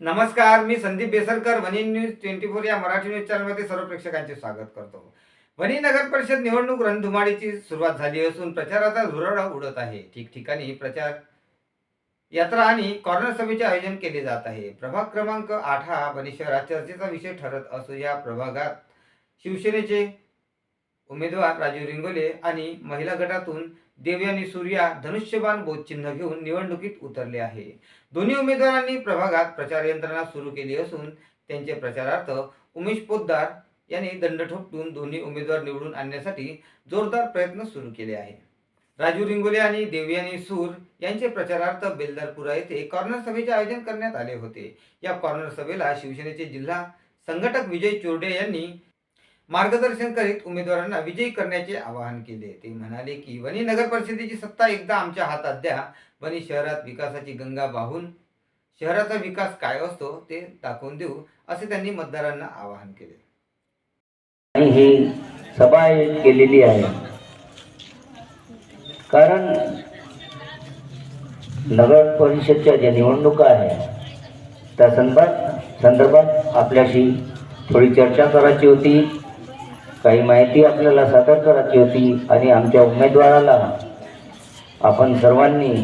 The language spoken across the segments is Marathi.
नमस्कार मी संदीप बेसरकर वनी न्यूज ट्वेंटी फोर या मराठी न्यूज चॅनलमध्ये सर्व प्रेक्षकांचे स्वागत करतो. वनी नगर परिषद निवडणूक रणधुमाडीची सुरुवात झाली असून प्रचाराचा धुरळा उडत आहे. ठिकठिकाणी प्रचार यात्रा आणि कॉर्नर सभेचे आयोजन केले जात आहे. प्रभाग क्रमांक आठ हा वनी शहरात चर्चेचा विषय ठरत असून या प्रभागात शिवसेनेचे उमेदवार राजू रिंगोले आणि महिला गटातून देवयानी सूर्या धनुष्यबाण बोधचिन्ह घेऊन निवडणुकीत उतरले आहे. दोन्ही उमेदवारांनी प्रभागात प्रचार यंत्रणा सुरू केली असून त्यांचे प्रचारार्थ उमेश पोद्दार यांनी दंड ठोपटून दोन्ही उमेदवार निवडून आणण्यासाठी जोरदार प्रयत्न सुरू केले आहे राजू रिंगोले आणि देवयानी सूर यांचे प्रचारार्थ बेलदारपुरा येथे कॉर्नर सभेचे आयोजन करण्यात आले होते. या कॉर्नर सभेला शिवसेनेचे जिल्हा संघटक विजय चोरडे यांनी मार्गदर्शन करीत उमेदवारांना विजयी करण्याचे आवाहन केले. ते म्हणाले की वणी नगर परिषदेची सत्ता एकदा आमच्या हातात द्या. वणी शहरात विकासाची गंगा वाहून शहराचा विकास काय असतो ते दाखवून देऊ असे त्यांनी मतदारांना आवाहन केले. आणि ही सभा केलेली आहे. कारण नगर परिषदच्या ज्या निवडणुका आहे त्या संदर्भात संदर्भात आपल्याशी थोडी चर्चा करायची होती. काही माहिती आपल्याला सादर करायची होती आणि आमच्या उमेदवाराला आपण सर्वांनी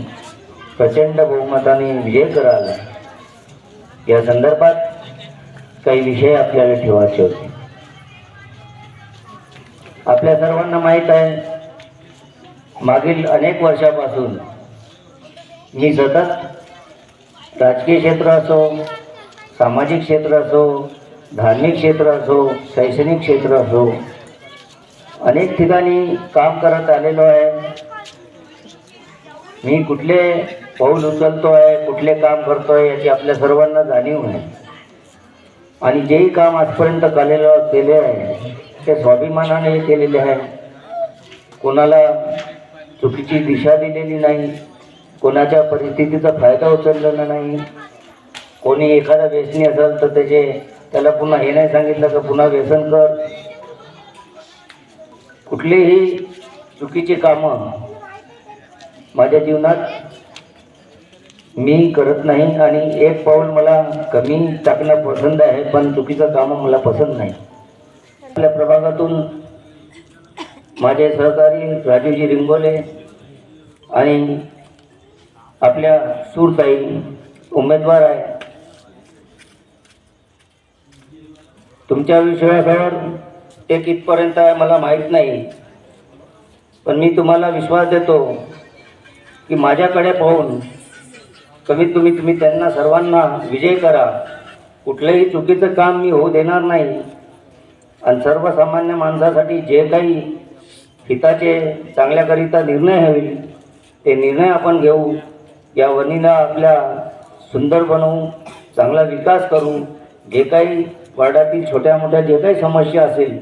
प्रचंड बहुमताने विजय कराल. या संदर्भात काही विषय आपल्याला ठेवायचे होते. आपल्या सर्वांना माहीत आहे मागील अनेक वर्षापासून मी सतत राजकीय क्षेत्र असो सामाजिक क्षेत्र असो धार्मिक क्षेत्र असो शैक्षणिक क्षेत्र असो अनेक ठिकाणी काम करत आलेलो आहे. मी कुठले पाऊल उचलतो आहे कुठले काम करतो आहे याची आपल्या सर्वांना जाणीव आहे. आणि जेही काम आजपर्यंत केलेलं केले आहे ते स्वाभिमानाने केलेले आहे. कोणाला चुकीची दिशा दिलेली नाही कोणाच्या परिस्थितीचा फायदा उचललेला नाही कोणी एखादा व्यसनी असेल तर त्याचे त्याला पुन्हा हे नाही सांगितलं तर पुन्हा व्यसन कर. कुठलीही चुकीची कामं माझ्या जीवनात मी करत नाही आणि एक पाऊल मला कमी टाकणं पसंत आहे पण चुकीचं कामं मला पसंत नाही. आपल्या प्रभागातून माझे सहकारी राजूजी रिंगोले आणि आपल्या सूरताई उमेदवार आहे. तुमच्या विश्वासावर ते कितपर्यंत आहे मला माहीत नाही. पण मी तुम्हाला विश्वास देतो की माझ्याकडे पाहून कमीत कमी तुम्ही त्यांना सर्वांना विजय करा. कुठलंही चुकीचं काम मी होऊ देणार नाही. आणि सर्वसामान्य माणसासाठी जे काही हिताचे चांगल्याकरिता निर्णय होईल ते निर्णय आपण घेऊ. या वनीला आपल्या सुंदर बनवू चांगला विकास करू जे काही वार्डातील छोट्या मोठ्या जे काही समस्या असेल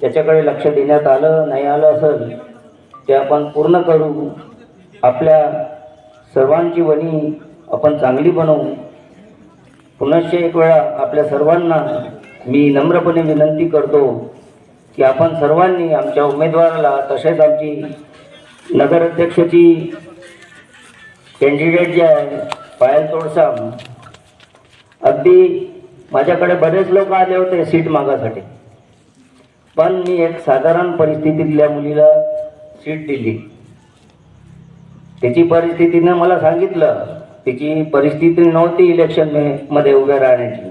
त्याच्याकडे लक्ष देण्यात आलं नाही आलं असेल ते आपण पूर्ण करू. आपल्या सर्वांची वणी आपण चांगली बनवू. पुनश्च एक वेळा आपल्या सर्वांना मी नम्रपणे विनंती करतो की आपण सर्वांनी आमच्या उमेदवाराला तसेच आमची नगराध्यक्षाची कॅन्डिडेट जे आहे पायल तोडसाम अगदी माझ्याकडे बरेच लोक आले होते सीट मागासाठी. पण मी एक साधारण परिस्थितीतल्या मुलीला सीट दिली. त्याची परिस्थितीनं मला सांगितलं तिची परिस्थिती नव्हती इलेक्शनमध्ये उभ्या राहण्याची.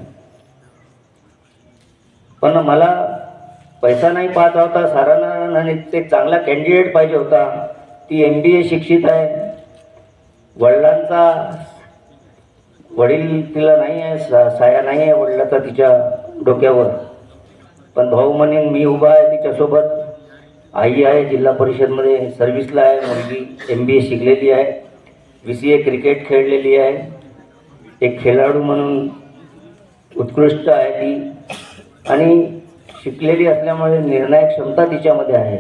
पण मला पैसा नाही पाहता होता साधारण आणि ते चांगला कॅन्डिडेट पाहिजे होता. ती एम बी ए शिक्षित आहे. वडिलांचा वडील तिला नाही आहे सा साया नाही आहे वडिलाचा तिच्या डोक्यावर. पण भाऊ म्हणेन मी उभा आहे तिच्यासोबत. आई आहे जिल्हा परिषदमध्ये सर्व्हिसला आहे मुलगी एम बी ए शिकलेली आहे. बी सी ए क्रिकेट खेळलेली आहे. एक खेळाडू म्हणून उत्कृष्ट आहे ती. आणि शिकलेली असल्यामुळे निर्णायक क्षमता तिच्यामध्ये आहे.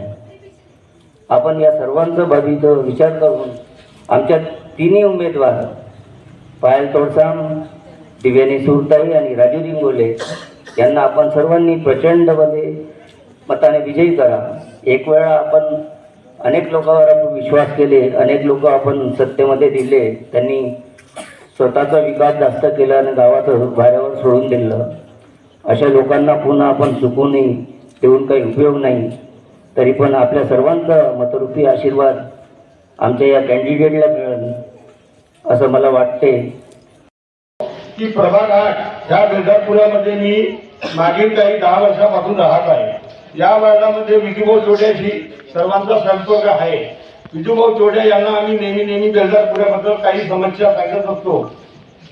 आपण या सर्वांचं बाबीचा विचार करून आमच्या तिन्ही उमेदवार पायल तोडसाम दिव्यानी सुरताई आणि राजू रिंगोले यांना आपण सर्वांनी प्रचंडमध्ये मताने विजयी करा. एक वेळा आपण अनेक लोकांवर आपण विश्वास केले अनेक लोक आपण सत्तेमध्ये दिले त्यांनी स्वतःचा विकास जास्त केला आणि गावाचं भाऱ्यावर सोडून दिलं. अशा लोकांना पुन्हा आपण चुकूनही देऊन काही उपयोग नाही. तरी पण आपल्या सर्वांचा मतरूपी आशीर्वाद आमच्या या कॅन्डिडेटला मिळेल. असं मला वाटते. की प्रभाग आठ ह्या बेजापुरामध्ये मी मागील काही दहा वर्षापासून राहत आहे. या वार्डामध्ये विजूभाऊ चोड्याशी सर्वांचा संपर्क आहे. विजूभाऊ चोड्या यांना आम्ही नेहमी नेहमी बेजारपुऱ्याबद्दल काही समस्या सांगत असतो.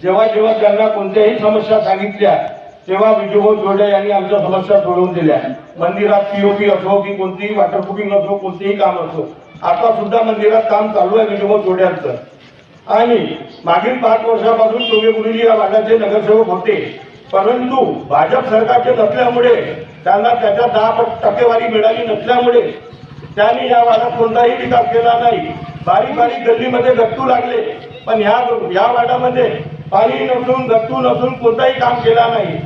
जेव्हा जेव्हा त्यांना कोणत्याही समस्या सांगितल्या तेव्हा विजूभाऊ चोड्या यांनी आमच्या समस्या सोडवून दिल्या. मंदिरात पीओपी असो की कोणतीही वॉटरप्रूफिंग असो कोणतेही काम असो. आता सुद्धा मंदिरात काम चालू आहे विजूभाऊ चोड्यांचं. आणि मागील पाच वर्षापासून टोगे गुरुजी या भागाचे नगरसेवक होते. परंतु भाजप सरकारचे नसल्यामुळे त्यांना त्याच्या दहा टक्केवारी मिळाली नसल्यामुळे त्यांनी या वाड्यात कोणताही विकास केला नाही. बारीक बारीक गल्लीमध्ये गट्टू लागले. पण ह्या या वाड्यामध्ये पाणी नसून गट्टू नसून कोणताही काम केला नाही.